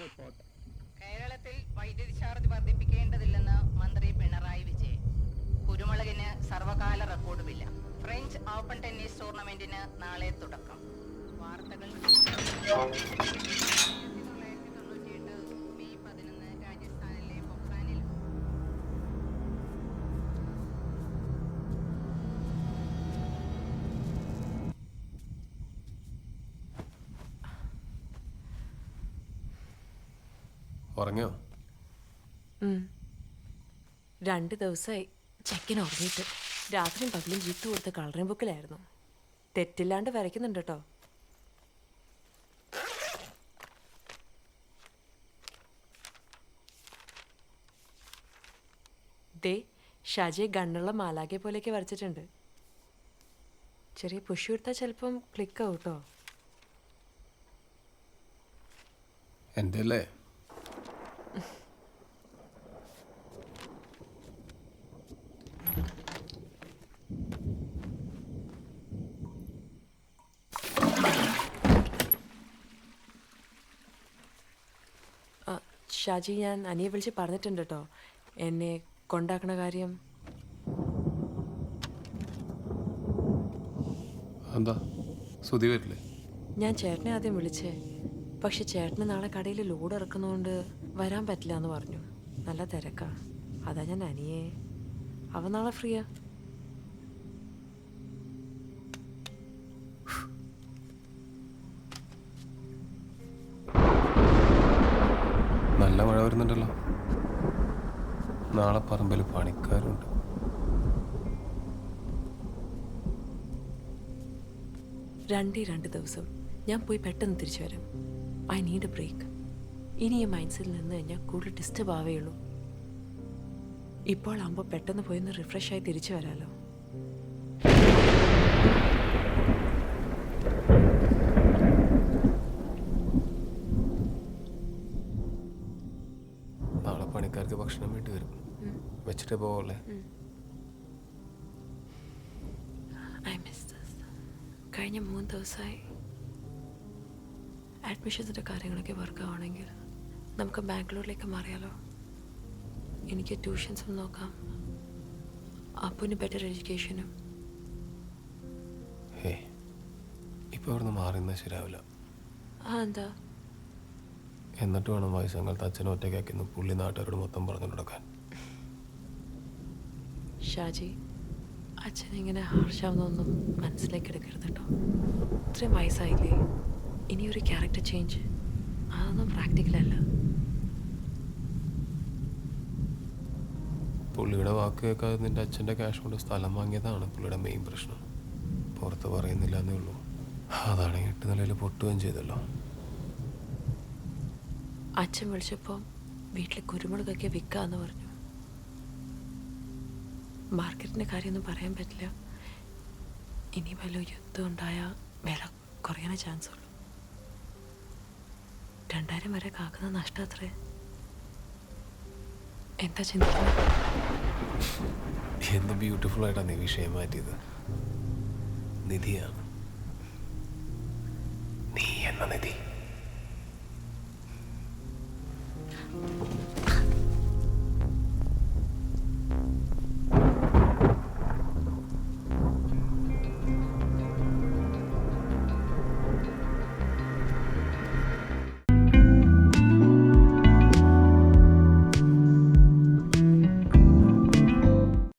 Report കേരളത്തിൽ വൈദ്യുതി charge വർദ്ധിപ്പിക്കേണ്ടതില്ലെന്ന് മന്ത്രി പിണറായി വിജയൻ. കുരുമുളകിന് സർവകാല റെക്കോർഡുമില്ല. ഫ്രഞ്ച് ഓപ്പൺ ടെന്നീസ് ടൂർണമെന്റിന് നാളെ തുടക്കം. വാർത്തകൾ ഉറങ്ങിയോ? രണ്ടു ദിവസമായി ചെക്കൻ ഉറങ്ങിയിട്ട്. രാത്രിയും പകലും ജിത്തു കൊടുത്ത കളറിംഗ് ബുക്കിലായിരുന്നു. തെറ്റില്ലാണ്ട് വരയ്ക്കുന്നുണ്ട് കേട്ടോ. ദേ ഷാജിയെ ഗണ്ണുള്ള മാലാഖയെ പോലെയൊക്കെ വരച്ചിട്ടുണ്ട്. ചെറിയ പുഷ് കൊടുത്താൽ ചിലപ്പം ക്ലിക്ക് ആവും കേട്ടോ. എന്റെ അല്ലേ ആ, ഷാജി ഞാൻ അനിയെ വിളിച്ച് പറഞ്ഞിട്ടുണ്ട് കേട്ടോ എന്നെ കൊണ്ടാക്കണ കാര്യം. എന്താ? സുതി വരില്ലേ? ഞാൻ ചേട്ടനെ ആദ്യം വിളിച്ചേ. പക്ഷെ ചേട്ടന് നാളെ കടയിൽ ലോഡ് ഇറക്കുന്നതുകൊണ്ട് വരാൻ പറ്റില്ല എന്ന് പറഞ്ഞു. നല്ല തിരക്കാ. അതാ ഞാൻ അനിയെ. അവൻ നാളെ ഫ്രീയാ? നല്ല മഴ വരുന്നുണ്ടല്ലോ. നാളെ പറമ്പിൽ പണിക്കാരുണ്ട്. രണ്ടേ രണ്ട് ദിവസം ഞാൻ പോയി പെട്ടെന്ന് തിരിച്ചു വരാം. I need a break. ഇനി ഈ മൈൻഡ്സിൽ നിന്ന് ഞാൻ കൂടുതൽ ഡിസ്റ്റർബ് ആവേയുള്ളൂ. ഇപ്പോൾ ആകുമ്പോൾ പെട്ടെന്ന് പോയി ഒന്ന് റിഫ്രഷ് ആയി തിരിച്ചു വരാമല്ലോ നാളെ പണിക്കാർക്ക് ഭക്ഷണം വേണ്ടി വരും. വെച്ചിട്ട് പോവല്ലേ കഴിഞ്ഞ മൂന്ന് ദിവസമായി അഡ്മിഷൻസിന്റെ കാര്യങ്ങളൊക്കെ വർക്ക് ആവണമെങ്കിൽ നമുക്ക് ബാംഗ്ലൂരിലേക്ക് മാറിയാലോ? എനിക്ക് ട്യൂഷൻസും നോക്കാം. അപ്പുവിന് ബെറ്റർ എഡ്യൂക്കേഷനും ഹേ ഇപ്പൊ ഇവിടുന്ന് മാറുന്നത് ശരിയാവില്ല. ആ എന്താ? എന്നിട്ട് വേണം വയസ്സങ്ങൾ അച്ഛനെ ഒറ്റയ്ക്കാക്കിന്ന് പുള്ളി നാട്ടുകാരോട് മൊത്തം പറഞ്ഞു നടക്കാൻ ഷാജി അച്ഛൻ ഇങ്ങനെ ഹാർഷാവുന്നൊന്നും മനസ്സിലേക്ക് എടുക്കരുത് കേട്ടോ. ഇത്രയും വയസ്സായില്ലേ? ഇനിയൊരു ക്യാരക്ടർ ചേഞ്ച് അതൊന്നും പ്രാക്ടിക്കലല്ല പുള്ളിയുടെ വാക്ക് കേൾക്കാതെ നിന്റെ അച്ഛന്റെ ക്യാഷ് കൊണ്ട് സ്ഥലം വാങ്ങിയതാണ് പുള്ളിയുടെ മെയിൻ പ്രശ്നം. പുറത്ത് പറയുന്നില്ല എന്നേ ഉള്ളൂ. അതാണെങ്കിൽ എട്ട് നിലയിൽ പൊട്ടുകയും ചെയ്തല്ലോ. അച്ഛൻ വിളിച്ചപ്പോൾ വീട്ടിൽ കുരുമുളകൊക്കെ വിൽക്കാന്ന് പറഞ്ഞു. മാർക്കറ്റിന്റെ കാര്യമൊന്നും പറയാൻ പറ്റില്ല. ഇനി വല്ല യുദ്ധം ഉണ്ടായാൽ വില കുറയാനേ ചാൻസ് ഉള്ളൂ. രണ്ടായിരം വരെ കാക്കുന്ന നഷ്ടം അത്രേ. എന്താ ചിന്തിക്കുന്നത് ബ്യൂട്ടിഫുൾ നീ വിഷയം മാറ്റിയത്. നിധിയാണ്. നീ എന്ന നിധി?